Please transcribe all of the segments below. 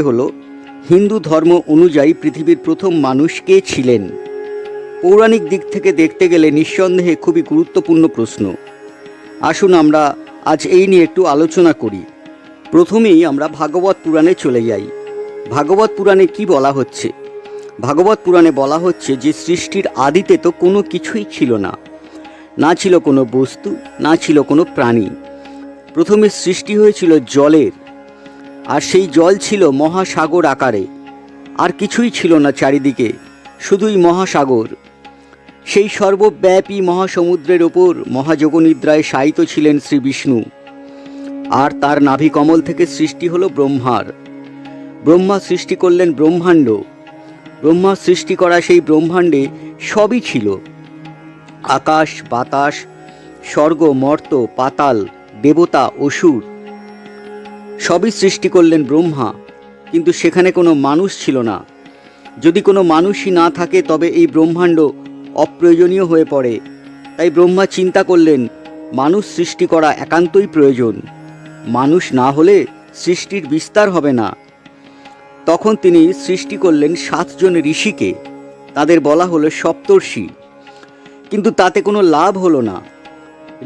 হলো, হিন্দু ধর্ম অনুযায়ী পৃথিবীর প্রথম মানুষ কে ছিলেন? পৌরাণিক দিক থেকে দেখতে গেলে নিঃসন্দেহে খুবই গুরুত্বপূর্ণ প্রশ্ন। আসুন আমরা আজ এই নিয়ে একটু আলোচনা করি। প্রথমেই আমরা ভাগবত পুরাণে চলে যাই। ভাগবত পুরাণে কি বলা হচ্ছে? ভাগবত পুরাণে বলা হচ্ছে যে সৃষ্টির আদিতে তো কোনো কিছুই ছিল না। না ছিল কোনো বস্তু, না ছিল কোনো প্রাণী। প্রথমে সৃষ্টি হয়েছিল জলের। আর সেই জল ছিল মহাসাগর আকারে। আর কিছুই ছিল না চারিদিকে, শুধুই মহাসাগর। সেই সর্বব্যাপী মহাসমুদ্রের ওপর মহাযোগনিদ্রায় শায়িত ছিলেন শ্রী বিষ্ণু। আর তার নাভি কমল থেকে সৃষ্টি হলো ব্রহ্মার। ব্রহ্মা সৃষ্টি করলেন ব্রহ্মাণ্ড। ব্রহ্মা সৃষ্টি করা সেই ব্রহ্মাণ্ডে সবই ছিল। আকাশ, বাতাস, স্বর্গ, মর্ত, পাতাল, দেবতা, অসুর সবই সৃষ্টি করলেন ব্রহ্মা, কিন্তু সেখানে কোনো মানুষ ছিল না। যদি কোনো মানুষই না থাকে, তবে এই ব্রহ্মাণ্ড অপ্রয়োজনীয় হয়ে পড়ে। তাই ব্রহ্মা চিন্তা করলেন, মানুষ সৃষ্টি করা একান্তই প্রয়োজন। মানুষ না হলে সৃষ্টির বিস্তার হবে না। তখন তিনি সৃষ্টি করলেন সাতজন ঋষিকে। তাদের বলা হলো সপ্তর্ষি। কিন্তু তাতে কোনো লাভ হলো না।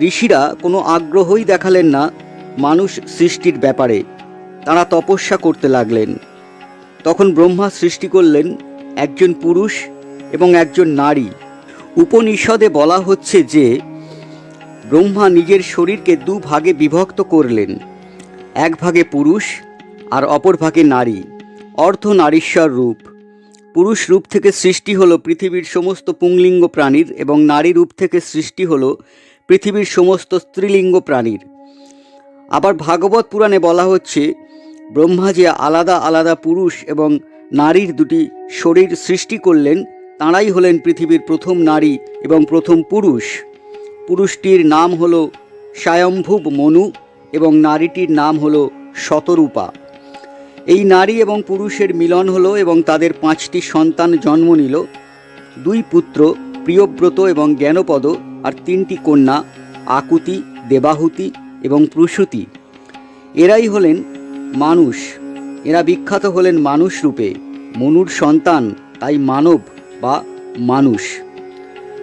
ঋষিরা কোনো আগ্রহই দেখালেন না মানুষ সৃষ্টির ব্যাপারে তারা তপস্যা করতে লাগলেন। তখন ব্রহ্মা সৃষ্টি করলেন একজন পুরুষ এবং একজন নারী। উপনিষদে বলা হচ্ছে যে, ব্রহ্মা নিজের শরীরকে দু ভাগে বিভক্ত করলেন, এক ভাগে পুরুষ আর অপর ভাগে নারী, অর্ধ নারীশ্বর রূপ। পুরুষ রূপ থেকে সৃষ্টি হলো পৃথিবীর সমস্ত পুংলিঙ্গ প্রাণীর এবং নারী রূপ থেকে সৃষ্টি হলো পৃথিবীর সমস্ত স্ত্রীলিঙ্গ প্রাণীর। আবার ভাগবত পুরাণে বলা হচ্ছে, ব্রহ্মা যে আলাদা আলাদা পুরুষ এবং নারীর দুটি শরীর সৃষ্টি করলেন, তাঁরাই হলেন পৃথিবীর প্রথম নারী এবং প্রথম পুরুষ। পুরুষটির নাম হল স্বয়ম্ভুব মনু এবং নারীটির নাম হল শতরূপা। এই নারী এবং পুরুষের মিলন হলো এবং তাদের পাঁচটি সন্তান জন্ম নিল। দুই পুত্র, প্রিয়ব্রত এবং জ্ঞানপদ, আর তিনটি কন্যা, আকুতি, দেবাহুতি এবং প্রসূতি। এরাই হলেন মানুষ। এরা বিখ্যাত হলেন মানুষ রূপে। মনুর সন্তান, তাই মানব বা মানুষ।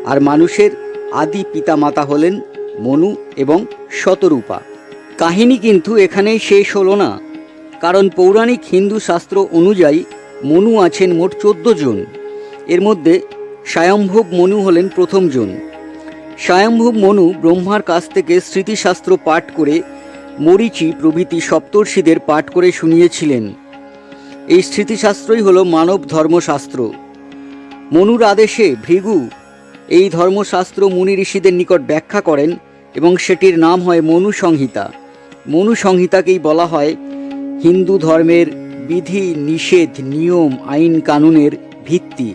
আর মানুষের আদি পিতামাতা হলেন মনু এবং শতরূপা। কাহিনী কিন্তু এখানেই শেষ হলো না। কারণ পৌরাণিক হিন্দু শাস্ত্র অনুযায়ী মনু আছেন মোট চোদ্দ জন। এর মধ্যে স্বয়ম্ভব মনু হলেন প্রথম জন। স্বয়ম্ভব মনু ব্রহ্মার কাছ থেকে স্মৃতিশাস্ত্র পাঠ করে মরিচি প্রভৃতি সপ্তর্ষিদের পাঠ করে শুনিয়েছিলেন। এই স্মৃতিশাস্ত্রই হল মানব ধর্মশাস্ত্র। মনুর আদেশে ভৃগু এই ধর্মশাস্ত্র মুনি ঋষিদের নিকট ব্যাখ্যা করেন এবং সেটির নাম হয় মনু সংহিতা। মনু সংহিতাকেই বলা হয় হিন্দু ধর্মের বিধি, নিষেধ, নিয়ম, আইন, কানুনের ভিত্তি।